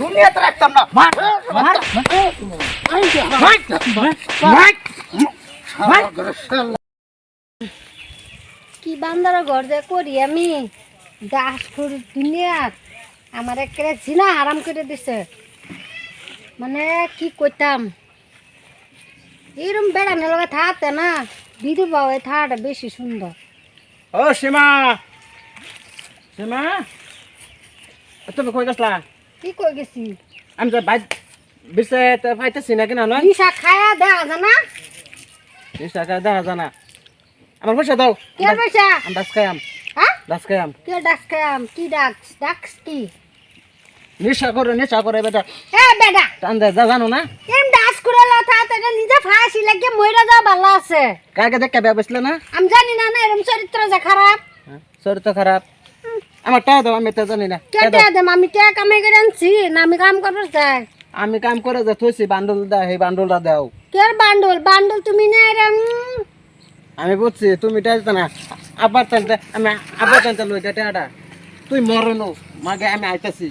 দুনিয়াতে রাখতাম না। মার। মার। কি বান্দার ঘর যে করি আমি? দাস করি দুনিয়ার আমার একেবারে জিনা আরাম করে দিছে। মানে কি করতাম এরম বেড়ানোর লগে থাকতে না বিধু বাবু থাকাটা বেশি সুন্দর। ও সীমা। সীমা? তুমি কই গেছলা? কি কই গেছি? আমি তো বাইর বিছে তো পাইতেছি না কেন নয়? নিশা খায়া দেখা যায় না নিশ্চয় দেখা জানা আমার পয়সা দাও। কে পয়সা আমি দাস খাইয়াম। হ্যাঁ? দাস খাইয়াম। কে ডাক্স খায়াম কি ডাক্স ডাক্স কি? নেশা করে নেশা করে বেটা। এ বেডা টান দে যা জানো না? এম ডাক্স করে লথা এটা নিজে ফাঁসি লাগে মইরা ভালো আছে। কাকে দেখা বেয়া বসলে না? আমি জানি না না এরম চরিত্র যে খারাপ। হ্যাঁ, শরীর খারাপ। আমার টাকা দাও আমি তো জানি না। কে টাকা দাও। দেম আমি কে কামাই করে আনছি না আমি কাম করব চাই আমি কাম করে যে থইছি বান্ডল দা সেই বান্ডলটা দাও। কে বান্ডল? বান্ডল তুমি না এরম আমি বুঝছি তুমি টাকা না আবার টানতে আমি আবার টানতে লই টাকাটা। তুই মরে নো মাগে আমি আইতাছি।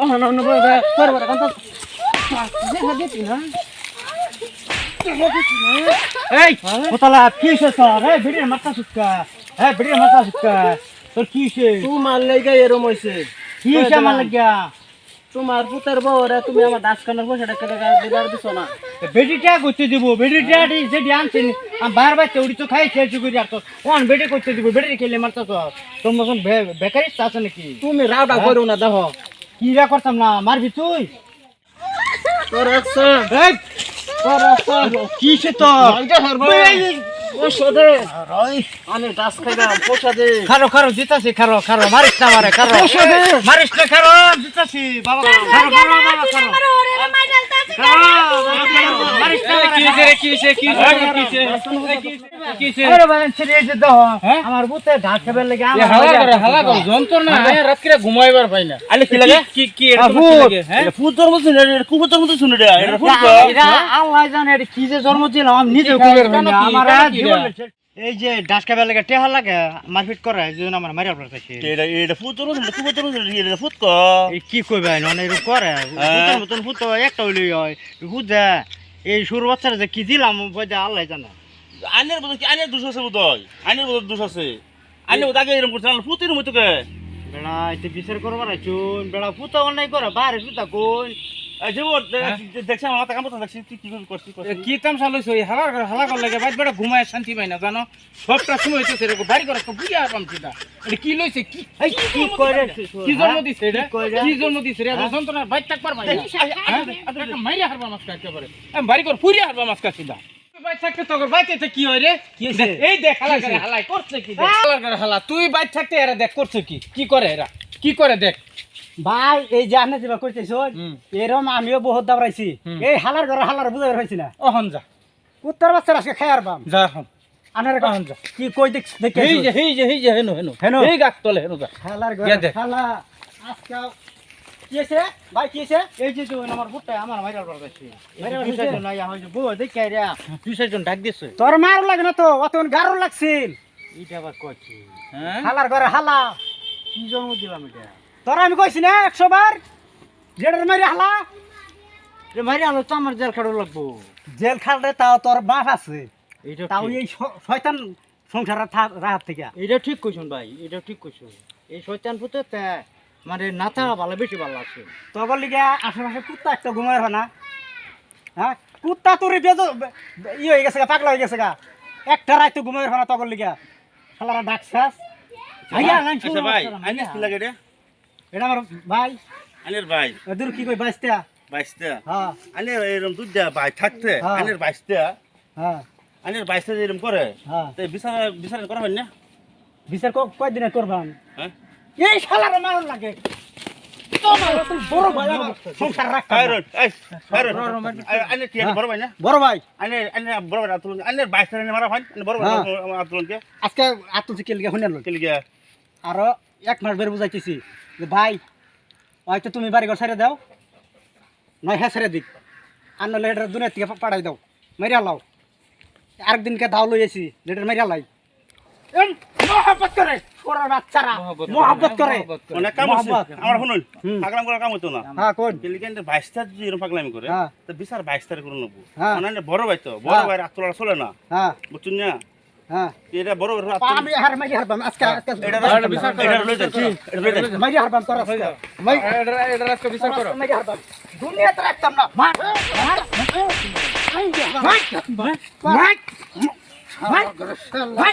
ও না না বাবা পরে পরে কান্ত। দেখা দিতি না এই কোতলা কি স্যার এই ভিডিও মাথা সুক্কা এই ভিডিও মাথা সুক্কা তোর কি হইছে? তুই মার লেগে এরম হইছে। কি হইছে আমার লাগিয়া তোমার পুতের বউরে তুমি আমার দাস কানের পয়সাটা কেটে দিবার দিছো না। বেডিটা করতে দিব যেটি আনছেন আমি বার বার তো খাই খেয়েছি করি আর তো বেডি করতে দিব খেলে মারতা তো তোর মতন বেকারি আছে নাকি? তুমি রাউডা করো না দেখো। কি রা করতাম না মারবি তুই? তোর তোর হারবা আমি দাস খাইলাম পয়সা দে। খারো খারো জিতাছি খারো খারো মারিস না মারে খারো। মারিস না খারো জিতাছি বাবা খারো খারো বাবা খারো। যে আমার কি যে জন্ম আমি নিজে আমার। এই যে ডাস খাবার লাগে টেহা লাগে মারপিট করে এই জন্য আমার মারিয়া পড়তেছে এটা এটা ফুতর মতো শুনে কুকুতর মতো এটা ফুত ক। কি কইবে নন এরকম করে। ভূতের মতন একটা হইলেই হয় যা এই শুরু বাচ্চারা যে কি দিলাম বুঝা আল্লাহ জানে। আইনের বদল কি আইনের দোষ আছে বোধহয়? আইনের বদল দোষ আছে। আইনের বদল আগে এরকম করছে না ফুতির মতো কে? বেড়া এতে বিচার করবার আছুন বেড়া ভূত অন্যায় করে বাইরে সুতা কোন এই যে ওর দেখছি আমার মাথা কাম করতে দেখছি তুই কি হালা হালা কর লাগে বাইর বেড়া ঘুমায় শান্তি পাই না জানো? সবটা সময় হইতেছে রে বাড়ি করে তো বুঝা পাম এটা কি লইছে? কি এই কি করে কি জন্ম দিছে এটা কি কইরা? কি জন্ম দিছে রে? এত যন্ত্রণা বাইর থাক পারবা না হ্যাঁ? মাইরা হারবা মাছ কাটতে পারে আমি বাড়ি করে পুরিয়া হারবা মাছ কাটছি দা বাইর থাকতে তোর বাইতে কি হয় রে? এই দেখ হালা করে হালাই করছে কি দেখ? হালা করে হালা তুই বাইর থাকতে এরা দেখ করছে কি? কি করে এরা? কি করে দেখ? ভাই এই যে আপনি যেবা করতেছ হুম। এরম আমিও বহুত দাবড়াইছি। হুম। এই হালার ঘরে হালার বুঝাই পাইছি না। ওহন যা। উত্তর বাচ্চার আজকে খায়ার পাম। যা হন আনার যা। কি কই দেখ দেখে এই যে এই যে এই যে হেনো হেনো। হেনো? এই গাছ তলে হেনো যা হালার ঘরে হালা। আজকে কি আছে ভাই কি আছে এই যে তো আমার বুটটা আমার মাইরাল বাড়াইছি মাইরাল বাড়াইছি না ইয়া হইছে বউ দেখে রে দুই চারজন ডাক দিছে। তোর মার লাগে না তো অত গারো লাগছিল। এটা আবার কইছি হ্যাঁ? হালার ঘরে হালা। কি জন্ম দিলাম এটা? তোর আমি কইছি না একশো বার জেডের মারি হালা? রে মারি আলো তো আমার জেল খাড়ো লাগবো। জেল খাটলে তাও তোর বাপ আছে। এইটা তাও এই শয়তান সংসার রাহাত থেকে। এটা ঠিক কইছুন ভাই এটা ঠিক কইছুন। এই শয়তান পুতে তে মানে নাতা ভালো বেশি ভালো আছে। তখন লিগে আশেপাশে কুত্তা একটা ঘুমায় না। হ্যাঁ? কুত্তা তোর বেজ ই হয়ে গেছে গা, পাগলা হয়ে গেছে গা। একটা রাত তো ঘুমায় না তখন লিগে। শালারা ডাকছাস আচ্ছা ভাই লাগে রে। এটা আমার ভাই। আইনের ভাই। দূর কি কই বাইসটা বাইশটা? হ্যাঁ। আইনের এরকম দুধ দেয়া ভাই থাকতে হ্যাঁ। আইনের বাইশটা। হ্যাঁ। আইনের বাইশটা এরকম করে হ্যাঁ। তো বিচার বিচার করা হয় না? বিচার ক- কয়দিনে করবান? হ্যাঁ। এই শালারা মারণ লাগে। বড় ভাই বাইশটা হ্যাঁ। আজকে আত্মজি কে লিগে। শুনে আরও এক মাস বের বুঝাইতেছি যে ভাই হয়তো তুমি বাড়ি ঘর ছেড়ে দাও নয় হ্যাঁ ছেড়ে দিক। আর নলে এটা দুনিয়া থেকে পাঠাই দাও মেরিয়া লাও। আরেকদিনকে দাও লইয়েছি লেটার মেরিয়া লাই। এম মহব্বত করে ওরা বাচ্চারা মহব্বত করে, মহব্বত করে। মহব্বত করে। অনেক কাম আছে। আমার শুনুন পাগলাম করার কাম হতো না। হ্যাঁ কোন? বাইশটা যদি এরকম পাগলামি করে হ্যাঁ। তো বিচার বাইশ তারিখ করে নেব। হ্যাঁ। বড় ভাই তো বড় হ্যাঁ। ভাই রাত তোলা চলে না। হ্যাঁ। বুঝছেন না? হ্যাঁ এটা বড় আমি হার মারি হারবাম আজকে আজকে এটা এটা বিচার করো, এটা মারি হারবাম তোর আজকে মাই এটা এটা আজকে বিচার করো মারি হারবাম দুনিয়াতে রাখতাম না মার মার মার মার মার মরে